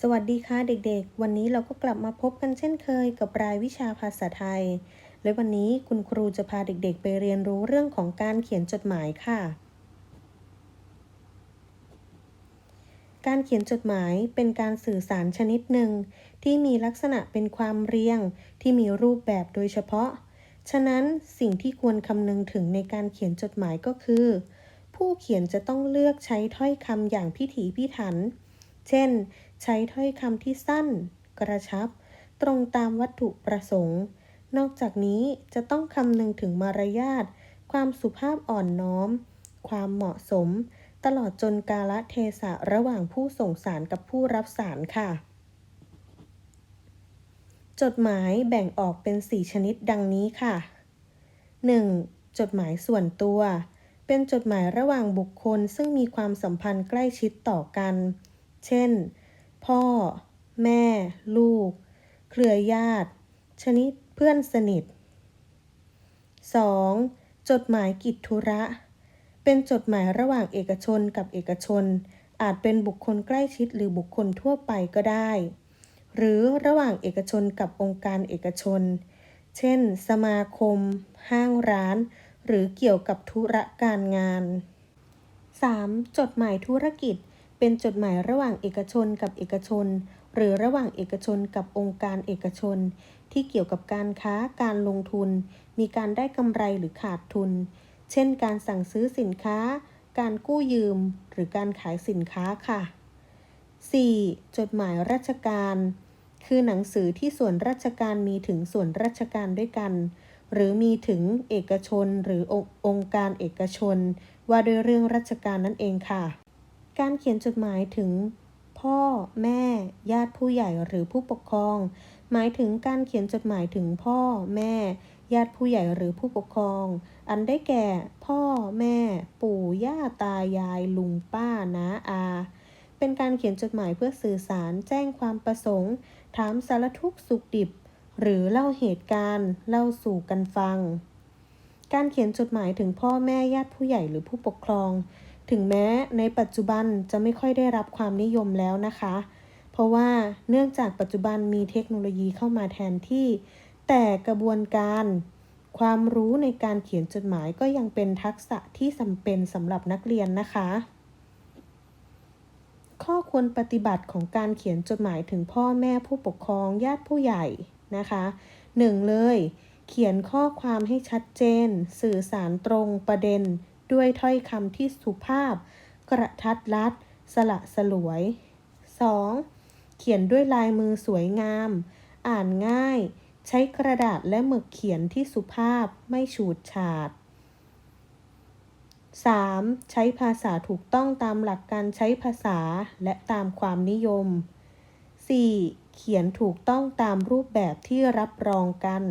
สวัสดีค่ะเด็กๆ วันนี้เราก็กลับมาพบกันเช่นเคยกับรายวิชาภาษาไทย และวันนี้คุณครูจะพาเด็กๆ ไปเรียนรู้เรื่องของการเขียนจดหมายค่ะ การเขียนจดหมายเป็นการสื่อสารชนิดหนึ่ง ที่มีลักษณะเป็นความเรียง ที่มีรูปแบบโดยเฉพาะ ฉะนั้นสิ่งที่ควรคำนึงถึงในการเขียนจดหมายก็คือ ผู้เขียนจะต้องเลือกใช้ถ้อยคำอย่างพิถีพิถัน เช่น ใช้ถ้อยคำที่สั้น กระชับ ตรงตามวัตถุประสงค์ นอกจากนี้จะต้องคำนึงถึงมารยาท ความสุภาพอ่อนน้อม ความเหมาะสม ตลอดจนกาลเทศะระหว่างผู้ส่งสารกับผู้รับสารค่ะ จดหมายแบ่งออกเป็น 4 ชนิดดังนี้ค่ะ 1. จดหมายส่วนตัว เป็นจดหมายระหว่างบุคคลซึ่งมีความสัมพันธ์ใกล้ชิดต่อกัน เช่น พ่อ แม่ ลูก เครือญาติ ชนิดเพื่อนสนิท 2. จดหมายกิจธุระ เป็นจดหมายระหว่างเอกชนกับเอกชน อาจเป็นบุคคลใกล้ชิดหรือบุคคลทั่วไปก็ได้ หรือระหว่างเอกชนกับองค์การเอกชน เช่น สมาคม ห้างร้าน หรือเกี่ยวกับธุระการงาน 3. จดหมายธุรกิจ เป็นจดหมายระหว่างเอกชนกับเอกชน หรือระหว่างเอกชนกับองค์การเอกชน ที่เกี่ยวกับการค้าการลงทุน มีการได้กำไรหรือขาดทุน เช่น การสั่งซื้อสินค้า การกู้ยืม หรือการขายสินค้าค่ะ 4. จดหมายราชการ คือหนังสือที่ส่วนราชการมีถึงส่วนราชการด้วยกัน หรือมีถึงเอกชนหรือองค์การเอกชน ว่าด้วยเรื่องราชการนั่นเองค่ะ การเขียนจดหมายถึงพ่อ แม่ ญาติผู้ใหญ่หรือผู้ปกครอง หมายถึงการเขียนจดหมายถึงพ่อ แม่ ญาติผู้ใหญ่หรือผู้ปกครอง อันได้แก่ พ่อ แม่ ปู่ ย่า ตายาย ลุง ป้า น้า อา เป็นการเขียนจดหมายเพื่อสื่อสาร แจ้งความประสงค์ ถามสารทุกข์สุขดิบ หรือเล่าเหตุการณ์ เล่าสู่กันฟัง การเขียนจดหมายถึงพ่อแม่ญาติผู้ใหญ่หรือผู้ปกครอง ถึงแม้ในปัจจุบันจะไม่ค่อยได้รับความนิยมแล้วนะคะ เพราะว่าเนื่องจากปัจจุบันมีเทคโนโลยีเข้ามาแทนที่ แต่กระบวนการความรู้ในการเขียนจดหมายก็ยังเป็นทักษะที่จำเป็นสำหรับนักเรียนนะคะ ข้อควรปฏิบัติของการเขียนจดหมายถึงพ่อแม่ผู้ปกครองญาติผู้ใหญ่นะคะหนึ่งเลย เขียนข้อความให้ชัดเจน สื่อสารตรงประเด็น ด้วยถ้อยคำที่สุภาพ กระทัดรัด สละสลวย 2. เขียนด้วยลายมือสวยงาม อ่านง่าย ใช้กระดาษและหมึกเขียนที่สุภาพไม่ฉูดฉาด 3. ใช้ภาษาถูกต้องตามหลักการใช้ภาษาและตามความนิยม 4. เขียนถูกต้องตามรูปแบบที่รับรองกัน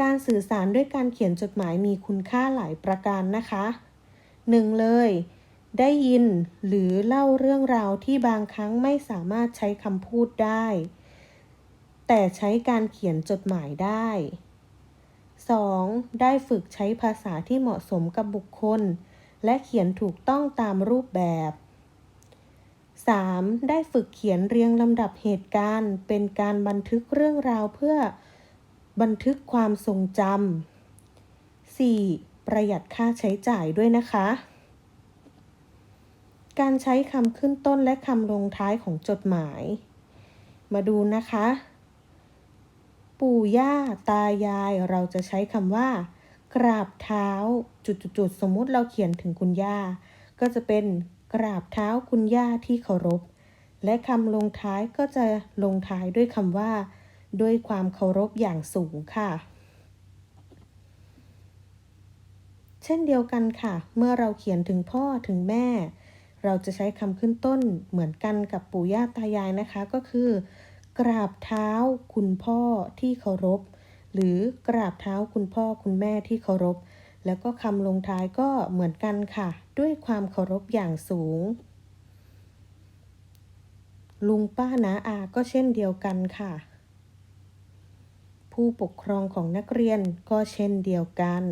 การสื่อสารด้วยการเขียนจดหมายมีคุณค่าหลายประการนะคะ 1. เลย ได้ยินหรือเล่าเรื่องราวที่บางครั้งไม่สามารถใช้คำพูดได้ แต่ใช้การเขียนจดหมายได้ 2. ได้ฝึกใช้ภาษาที่เหมาะสมกับบุคคล และเขียนถูกต้องตามรูปแบบ 3. ได้ฝึกเขียนเรียงลำดับเหตุการณ์ เป็นการบันทึกเรื่องราวเพื่อ บันทึกความทรงจำ 4. ประหยัดค่าใช้จ่ายด้วยนะคะ การใช้คำขึ้นต้นและคำลงท้ายของจดหมาย มาดูนะคะ ปู่ย่า ตายายเราจะใช้คำว่า กราบเท้า จุดๆๆสมมุติเราเขียนถึงคุณย่า ก็จะเป็นกราบเท้าคุณย่าที่เคารพ และคำลงท้ายก็จะลงท้ายด้วยคำว่า ด้วยความเคารพอย่างสูงค่ะ เช่นเดียวกันค่ะ เมื่อเราเขียนถึงพ่อถึงแม่ เราจะใช้คำขึ้นต้นเหมือนกันกับปู่ย่าตายายนะคะ ก็คือ กราบเท้าคุณพ่อที่เคารพ หรือกราบเท้าคุณพ่อคุณแม่ที่เคารพ แล้วก็คำลงท้ายก็เหมือนกันค่ะ ด้วยความเคารพอย่างสูงลุงป้านาอาก็เช่นเดียวกันค่ะ ผู้ปกครองของนักเรียนก็เช่นเดียวกัน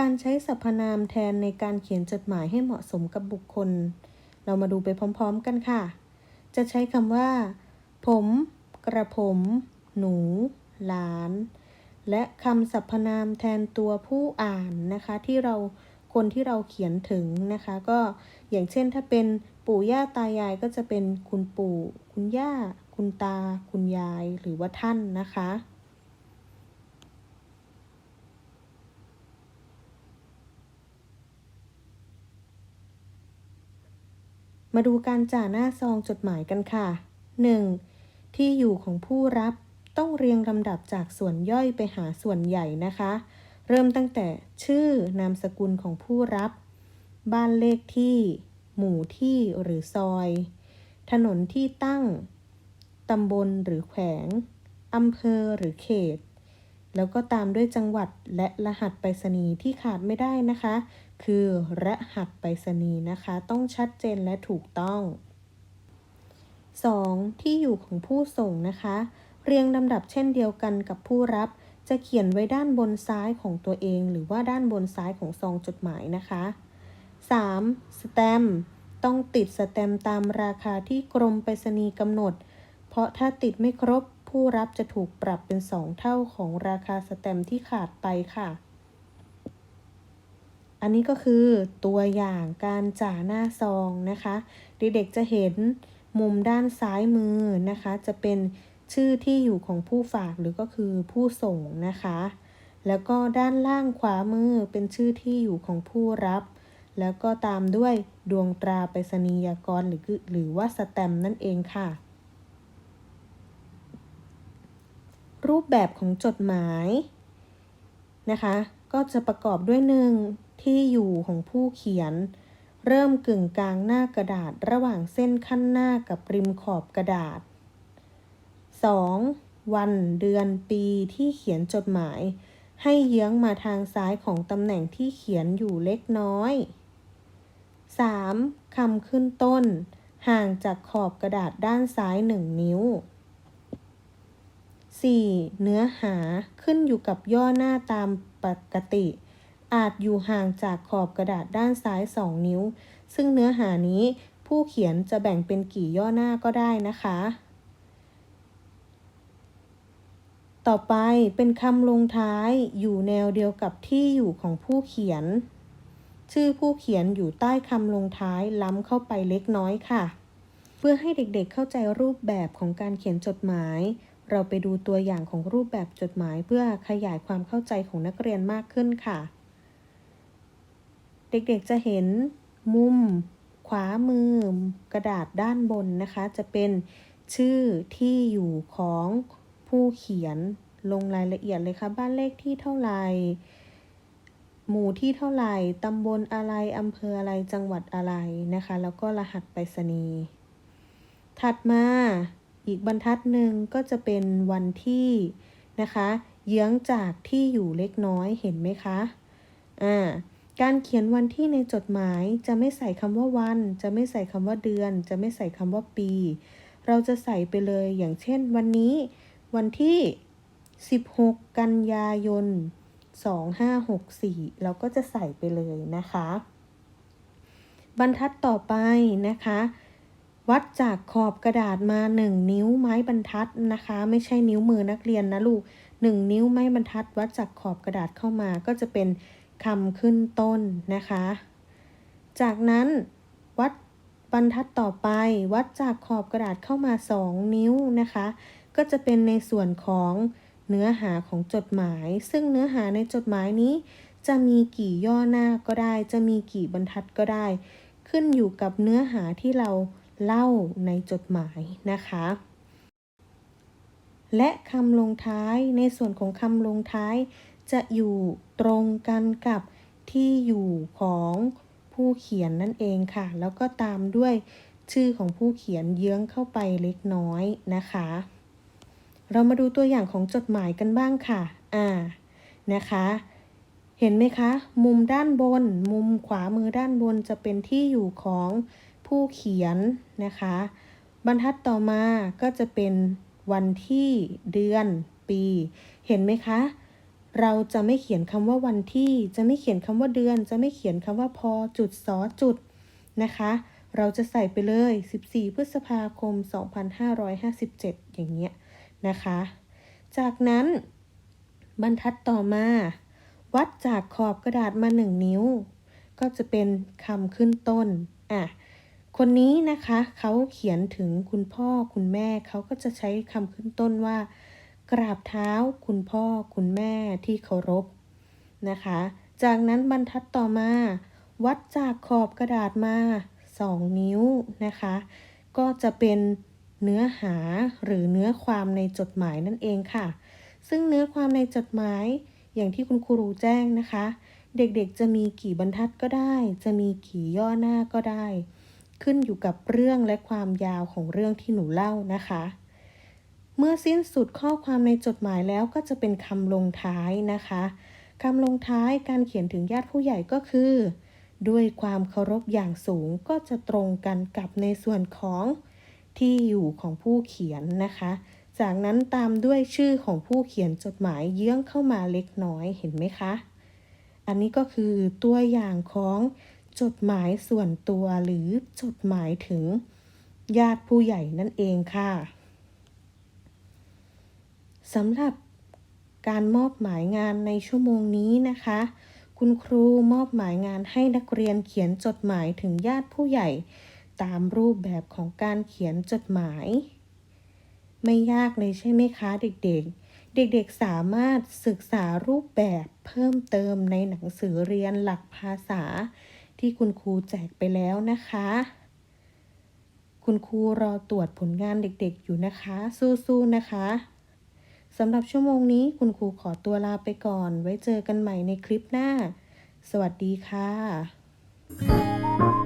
การใช้สรรพนามแทนในการเขียนจดหมายให้เหมาะสมกับบุคคล เรามาดูไปพร้อม ๆ กันค่ะ จะใช้คำว่า ผม กระผม หนู หลาน และคำสรรพนามแทนตัวผู้อ่านนะคะ ที่เราคนที่เราเขียนถึงนะคะ ก็อย่างเช่นถ้าเป็นปู่ย่าตายายก็จะเป็นคุณปู่ คุณย่า คุณตา คุณยาย หรือว่าท่านนะคะ มาดูการจ่าหน้าซองจดหมายกันค่ะ 1. ที่อยู่ของผู้รับต้องเรียงลำดับจากส่วนย่อยไปหาส่วนใหญ่นะคะ เริ่มตั้งแต่ชื่อนามสกุลของผู้รับ บ้านเลขที่ หมู่ที่หรือซอย ถนนที่ตั้ง ตำบลหรือแขวง อำเภอหรือเขต แล้วก็ตามด้วยจังหวัดและรหัสไปรษณีย์ที่ขาดไม่ได้นะคะ คือรหัสไปรษณีย์นะคะ ต้องชัดเจนและถูกต้อง 2. ที่อยู่ของผู้ส่งนะคะ เรียงลำดับเช่นเดียวกันกับผู้รับ จะเขียนไว้ด้านบนซ้ายของตัวเอง หรือว่าด้านบนซ้ายของซองจดหมายนะคะ 3. สแตมป์ต้องติดสแตมป์ตามราคาที่กรมไปรษณีย์กำหนด เพราะถ้าติดไม่ครบ ผู้รับจะถูกปรับเป็น 2 เท่าของราคาสแตมที่ขาดไปค่ะ อันนี้ก็คือตัวอย่างการจ่าหน้าซองนะคะเด็กๆจะเห็นมุมด้านซ้ายมือนะคะ จะเป็นชื่อที่อยู่ของผู้ฝากหรือก็คือผู้ส่งนะคะ แล้วก็ด้านล่างขวามือเป็นชื่อที่อยู่ของผู้รับ แล้วก็ตามด้วยดวงตราไปรษณียกรหรือหรือว่าสแตมนั่นเองค่ะ รูปแบบของจดหมายนะคะ ก็จะประกอบด้วยหนึ่งที่อยู่ของผู้เขียน เริ่มกึ่งกลางหน้ากระดาษระหว่างเส้นขั้นหน้ากับริมขอบกระดาษ 2. วันเดือนปีที่เขียนจดหมาย ให้เยื้องมาทางซ้ายของตำแหน่งที่เขียนอยู่เล็กน้อย 3. คำขึ้นต้น ห่างจากขอบกระดาษด้านซ้าย 1 นิ้ว 4. เนื้อหาขึ้นอยู่กับย่อหน้าตามปกติ อาจอยู่ห่างจากขอบกระดาษด้านซ้าย 2 นิ้ว ซึ่งเนื้อหานี้ผู้เขียนจะแบ่งเป็นกี่ย่อหน้าก็ได้นะคะ ต่อไปเป็นคำลงท้ายอยู่แนวเดียวกับที่อยู่ของผู้เขียน ชื่อผู้เขียนอยู่ใต้คำลงท้ายล้ำเข้าไปเล็กน้อยค่ะ เพื่อให้เด็กๆเข้าใจรูปแบบของการเขียนจดหมาย เราไปดูตัวอย่างของรูปแบบจดหมายเพื่อขยายความเข้าใจของนักเรียนมากขึ้นค่ะ เด็กๆจะเห็นมุม ขวามือกระดาษด้านบนนะคะ จะเป็นชื่อที่อยู่ของผู้เขียนลงรายละเอียดเลยค่ะ บ้านเลขที่เท่าไหร่ หมู่ที่เท่าไหร่ ตำบลอะไร อำเภออะไร จังหวัดอะไรนะคะ แล้วก็รหัสไปรษณีย์ ถัดมา อีกบรรทัดหนึ่งก็จะเป็นวันที่นะคะ เยื้องจากที่อยู่เล็กน้อยเห็นไหมคะอ่าการเขียนวันที่ในจดหมายจะไม่ใส่คำว่าวัน จะไม่ใส่คำว่าเดือน จะไม่ใส่คำว่าปี เราจะใส่ไปเลยอย่างเช่น วันนี้ วันที่ 16 กันยายน 2564 เราก็จะใส่ไปเลยนะคะ บรรทัดต่อไปนะคะ วัดจากขอบกระดาษมา 1 นิ้วไม้บรรทัดนะคะ ไม่ใช่นิ้วมือนักเรียนนะลูก 1 นิ้วไม้บรรทัด วัดจากขอบกระดาษเข้ามาก็จะเป็นคำขึ้นต้นนะคะ จากนั้นวัดบรรทัดต่อไป วัดจากขอบกระดาษเข้ามา 2 นิ้วนะคะ ก็จะเป็นในส่วนของเนื้อหาของจดหมาย ซึ่งเนื้อหาในจดหมายนี้ จะมีกี่ย่อหน้าก็ได้ จะมีกี่บรรทัดก็ได้ ขึ้นอยู่กับเนื้อหาที่เรา เล่าในจดหมายนะคะ และคำลงท้ายในส่วนของคำลงท้าย จะอยู่ตรงกันกับที่อยู่ของผู้เขียนนั่นเองค่ะ แล้วก็ตามด้วยชื่อของผู้เขียนเยื้องเข้าไปเล็กน้อยนะคะ เรามาดูตัวอย่างของจดหมายกันบ้างค่ะ อ่า นะคะ เห็นไหมคะ มุมด้านบน มุมขวามือด้านบนจะเป็นที่อยู่ของ ผู้เขียนนะคะ บรรทัดต่อมาก็จะเป็นวันที่เดือนปี เห็นไหมคะ เราจะไม่เขียนคำว่าวันที่ จะไม่เขียนคำว่าเดือน จะไม่เขียนคำว่าพอจุดสอจุดนะคะ เราจะใส่ไปเลย 14 พฤษภาคม 2557 อย่างเงี้ยนะคะ จากนั้นบรรทัดต่อมา วัดจากขอบกระดาษมา 1 นิ้ว ก็จะเป็นคำขึ้นต้น อะ คนนี้นะคะเขาเขียนถึงคุณพ่อคุณแม่เขาก็จะใช้คำขึ้นต้นว่า กราบเท้าคุณพ่อคุณแม่ที่เคารพนะคะ จากนั้นบรรทัดต่อมา วัดจากขอบกระดาษมา 2 นิ้วนะคะ ก็จะเป็นเนื้อหาหรือเนื้อความในจดหมายนั่นเองค่ะ ซึ่งเนื้อความในจดหมายอย่างที่คุณครูแจ้งนะคะ เด็กๆจะมีกี่บรรทัดก็ได้ จะมีกี่ย่อหน้าก็ได้ ขึ้นอยู่กับเรื่องและความยาวของเรื่องที่หนูเล่านะคะ เมื่อสิ้นสุดข้อความในจดหมายแล้วก็จะเป็นคำลงท้ายนะคะคำลงท้ายการเขียนถึงญาติผู้ใหญ่ก็คือ ด้วยความเคารพอย่างสูงก็จะตรงกันกับในส่วนของที่อยู่ของผู้เขียนนะคะ จากนั้นตามด้วยชื่อของผู้เขียนจดหมายเยื้องเข้ามาเล็กน้อยเห็นไหมคะ อันนี้ก็คือตัวอย่างของ จดหมายส่วนตัวหรือจดหมายถึงญาติผู้ใหญ่นั่นเองค่ะสำหรับการมอบหมายงานในชั่วโมงนี้นะคะ คุณครูมอบหมายงานให้นักเรียนเขียนจดหมายถึงญาติผู้ใหญ่ ตามรูปแบบของการเขียนจดหมาย ไม่ยากเลยใช่ไหมคะเด็กๆเด็กๆ สามารถศึกษารูปแบบเพิ่มเติมในหนังสือเรียนหลักภาษา ที่คุณครูแจกไปแล้วนะคะ คุณครูรอตรวจผลงานเด็กๆอยู่นะคะ สู้ๆนะคะสำหรับชั่วโมงนี้คุณครูขอตัวลาไปก่อน ไว้เจอกันใหม่ในคลิปหน้า สวัสดีค่ะ